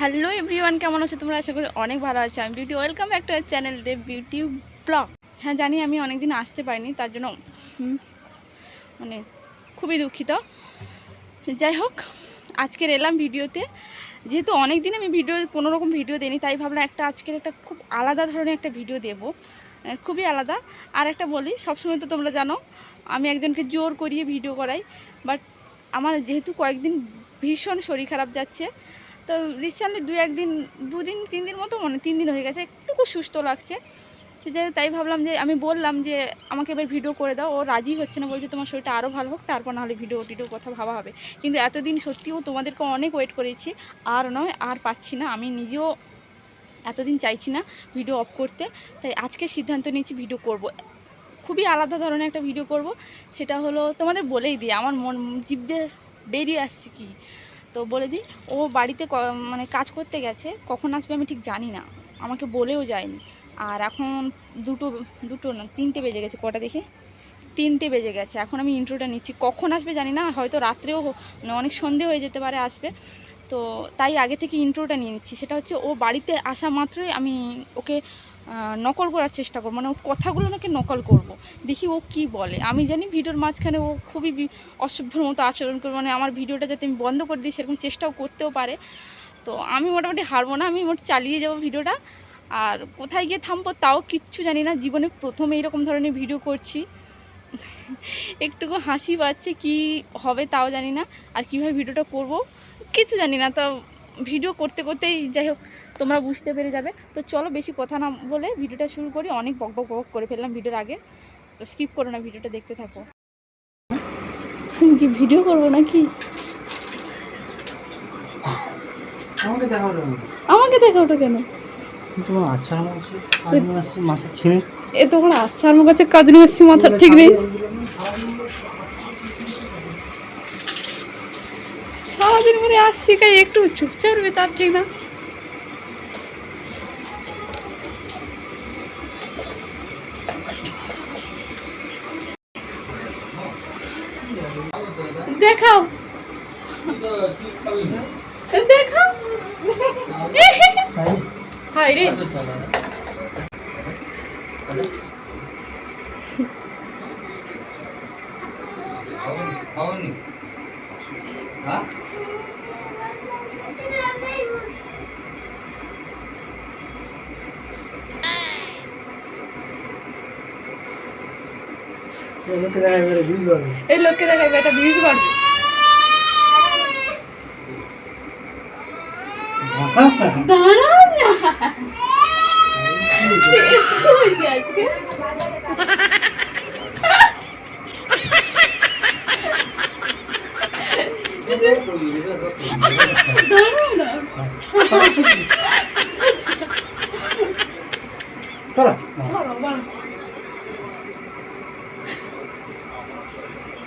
Hello everyone, কেমন আছো তোমরা? আশা করি অনেক ভালো আছো। আমি Beauty, welcome back to our channel Deb Beauty vlog. হ্যাঁ জানি আমি অনেকদিন আসতে পারিনি, তার জন্য মানে খুবই দুঃখিত। যাই হোক, আজকের এলাম ভিডিওতে। যেহেতু অনেক দিন আমি ভিডিও কোনো রকম ভিডিও দিইনি, তাই ভাবলাম একটা আজকের একটা খুব আলাদা ধরনের একটা ভিডিও দেবো। খুবই আলাদা। আর একটা বলি, সবসময় তো তোমরা জানো, আমি একজনকে জোর করিয়ে ভিডিও করাই, বাট আমার যেহেতু কয়েকদিন ভীষণ শরীর খারাপ যাচ্ছে তো রিসেন্টলি দু একদিন, দুদিন তিন দিন মতো মনে তিন দিন হয়ে গেছে, একটুকু সুস্থ লাগছে। তাই ভাবলাম যে, আমি বললাম যে, আমাকে এবার ভিডিও করে দাও। ও রাজি হচ্ছে না, বলছে তোমার শরীরটা আরও ভালো হোক, তারপর নাহলে ভিডিও টিডিও কথা ভাবা হবে। কিন্তু এতদিন সত্যিও তোমাদেরকে অনেক ওয়েট করেছি, আর নয়, আর পাচ্ছি না। আমি নিজেও এতদিন চাইছি না ভিডিও অফ করতে, তাই আজকে সিদ্ধান্ত নিয়েছি ভিডিও করব। খুবই আলাদা ধরনের একটা ভিডিও করব, সেটা হলো তোমাদের বলেই দিই, আমার মন, জিভ দিয়ে বেরিয়ে আসছে কি? তো বলে দিই, ও বাড়িতে মানে কাজ করতে গেছে, কখন আসবে আমি ঠিক জানি না, আমাকে বলেও যায়নি। আর এখন দুটো দুটো না, তিনটে বেজে গেছে কটা দেখে? তিনটে বেজে গেছে, এখন আমি ইন্ট্রোটা নিচ্ছি। কখন আসবে জানি না, হয়তো রাত্রেও মানে অনেক সন্ধে হয়ে যেতে পারে, আসবে। তো তাই আগে থেকে ইন্ট্রোটা নিয়ে নিচ্ছি, সেটা হচ্ছে ও বাড়িতে আসা মাত্রই আমি ওকে নকল করার চেষ্টা করব। মানে ওর কথাগুলো নাকি নকল করব। দেখি ও কি বলে। আমি জানি ভিডিওর মাঝখানে ও খুবই অসভ্যর মতো আচরণ করবে মানে আমার ভিডিওটা যাতে আমি বন্ধ করে দিই, সেরকম চেষ্টাও করতেও পারে। তো আমি মোটামুটি হারবো না, আমি মোট চালিয়ে যাব ভিডিওটা। আর কোথায় গিয়ে থামবো তাও কিচ্ছু জানি না। জীবনে প্রথম এইরকম ধরনের ভিডিও করছি। একটুকু হাসি পাচ্ছে কি হবে তাও জানি না। আর কীভাবে ভিডিওটা করব, কিছু জানি না। তো ভিডিও করতে করতেই যাই হোক তোমরা বুঝতে পেরে যাবে। তো চলো বেশি কথা না বলে ভিডিওটা শুরু করি। অনেক বক বক বক করে ফেললাম ভিডিওর আগে। তো স্কিপ করো না ভিডিওটা দেখতে থাকো। তুমি কি ভিডিও করব নাকি? আমাকে দেখাও আমাকে দেখা ওটা কেন? তোমার আচ্ছা মাথা ছিঁড়ে। এ আচ্ছা আমার কাছে কাজে আসছি মাথা ঠিক নেই। সারাদিন করে আসছি কাই একটু চুপ চড়বে তার ঠিক না। দেখাও। দেখাও। হাই রে। এই লোককে দেখাবে এটা ভিউজ করবে আজকে দাঁড়াও না। চলো বলো, বলো। আসছি বলে কাজ রাত আর মুশকিল না আসছি বড় কাজ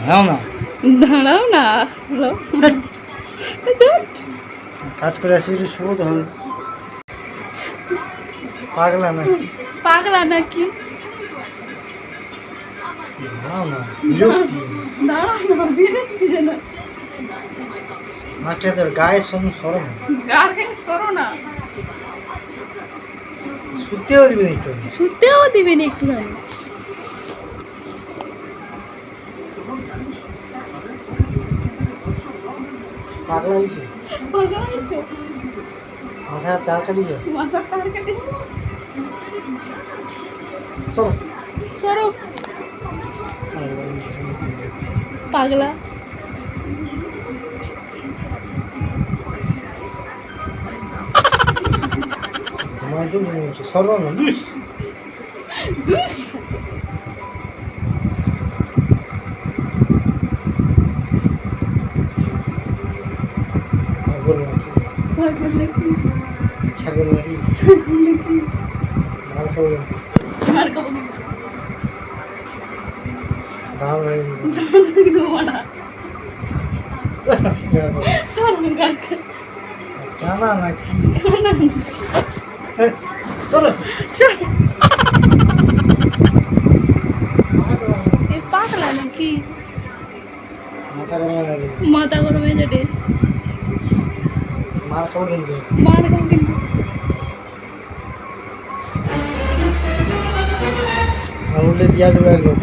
দাঁড়াও না। দাঁড়াও না কাজ করে আসি শুভ তখন পাগলা না? পাগলা নাকি? দাঁড়াও না দাঁড়াও না বিরক্তি যেন। মাকে তোর গায়ে শোন সরম গা থেকে সরো না। শুতেও দিবি না একটু শুতেও দিবেন একটু পাগলা হয়েছে? পাগলা হয়েছো? মাথা তার কাটিছে মাথার তার কেটে চলো। সরো। পাগলা। আমার তো মনে হচ্ছে সরো না। দুস। ছাগল ধান নাই কিন্তু মানা চল। চলো এ পাগলা নাকি মাথা গরম লাগে মাথা গরম হয়ে যাবে মার খাব কিন্তু মার কবো কিন্তু আঙুলে দিয়া দেবে একদম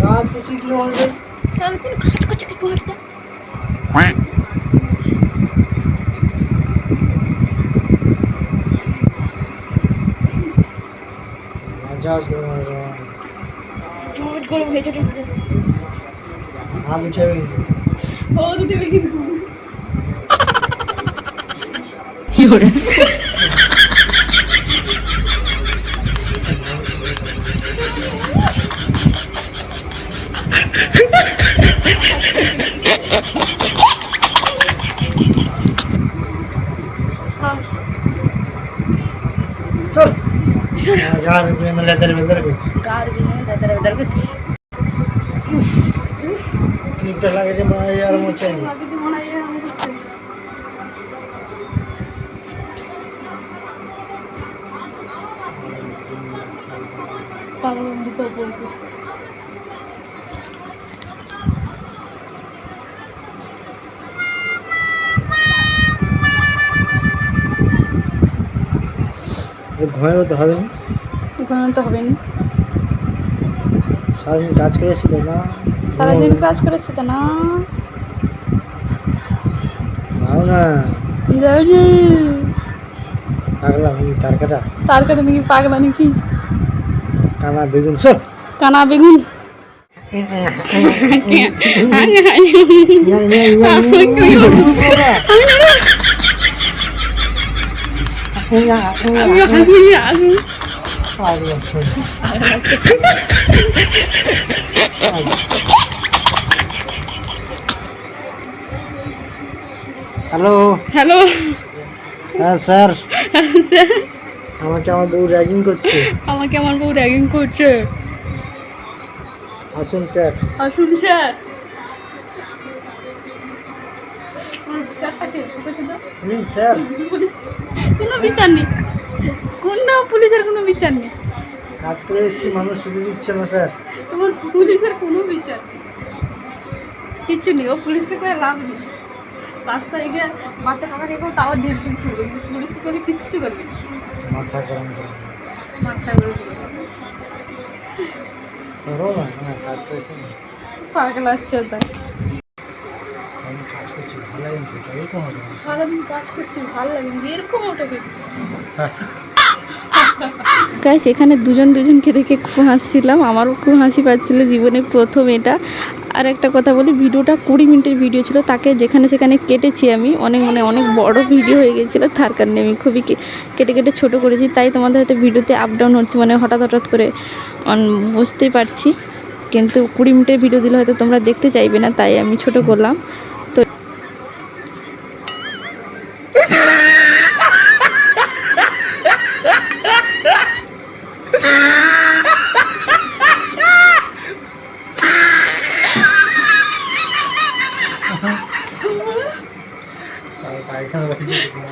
গাছ কুচি কিলো হবে তাহলে কোন কাজ করছে কি করতে মজা আসবে মজা জোর গরম হয়ে যাবে হাত উঠে ও দেবে কিন্তু চল গান লেদার বেদার করছি কার বিনে দাদা দাদা করছে ক্লিপটা লাগাইছে মনে হয় পাগল তো বলছে ঘুমাইও তো হবে না? দোকানে তো হবে না। সারাদিন কাজ করেছি তো না? সারাদিন কাজ করেছে তো না। ভালো না। যাও যে পাগলা আমি তার কাটা তার কাছে নাকি পাগলা নাকি? কানা বেগুন চল কানা বেগুন হ্যালো হ্যালো হ্যাঁ স্যার আমাকে আমার বউ র্যাগিং করছে। আমাকে আমার বউ র্যাগিং করছে। আসুন স্যার। আসুন স্যার। Please sir. কোনো বিচার নেই। কোনো পুলিশের কোনো বিচার নেই। কাজ করে এসেছি মানুষ শুধু দিচ্ছে না স্যার। তোমার পুলিশের কোনো বিচার নেই। কিচ্ছু নেই ও পুলিশকে করে লাভ নেই। রাস্তায় গিয়ে বাচ্চা কাকা রেখেও তাও ঢের ঢের করবে পুলিশকে করে কিচ্ছু করবে। মাথা গরম মাথা করে। করো না কাজ করেছি না। পাগল আছে তাই কাজ করছি ভালো লাগে এরকম হবে সারাদিন কাজ করছি ভালো লাগে এরকম ওটাকে। গাইস এখানে দুজন দুজনকে দেখে খুব হাসছিলাম আমারও খুব হাসি পাচ্ছিল জীবনে প্রথম এটা। আর একটা কথা বলি, ভিডিওটা কুড়ি মিনিটের ভিডিও ছিল, তাকে যেখানে সেখানে কেটেছি আমি, অনেক মানে অনেক বড় ভিডিও হয়ে গেছিল, তার কারণে আমি খুবই কেটে কেটে ছোট করেছি, তাই তোমাদের হয়তো ভিডিওতে আপ ডাউন হচ্ছে মানে হঠাৎ হঠাৎ করে বুঝতেই পারছি। কিন্তু কুড়ি মিনিটের ভিডিও দিলে হয়তো তোমরা দেখতে চাইবে না, তাই আমি ছোট করলাম।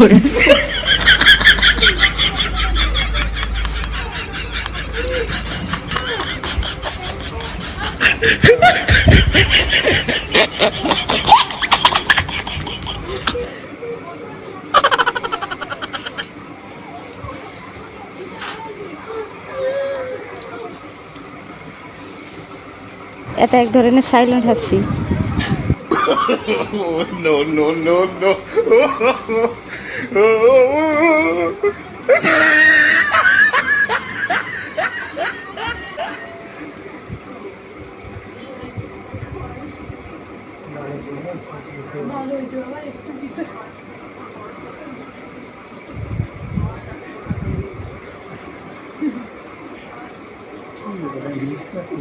করে। এটা এক ধরনের সাইলেন্ট হাসি। No, no, no, no.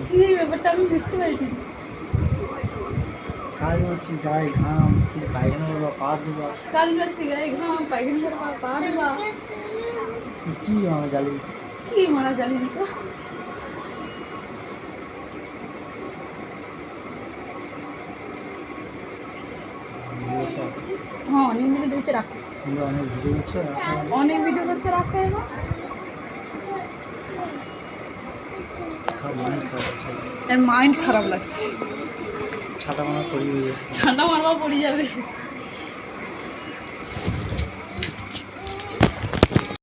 কি ব্যাপারটা আমি বুঝতে পারছি কাজ করছি গায়ে ঘাম কিন্তু পায়খানা করবা পা দেবা কাল যাচ্ছি গায়ে ঘাম পায়খানা করবা পা দেবা কি আমার জ্বালিয়ে কি মারা জ্বালিয়ে দিত হ্যাঁ অনেক মিনিট হচ্ছে রাখো তোমরা অনেক ভিডিও করছ অনেক ভিডিও করছে রাখো এবার খারাপ মাইন্ড খারাপ আছে এর মাইন্ড খারাপ লাগছে ছাটা মারা পড়ি ছাটা মারবা পড়ে যাবে।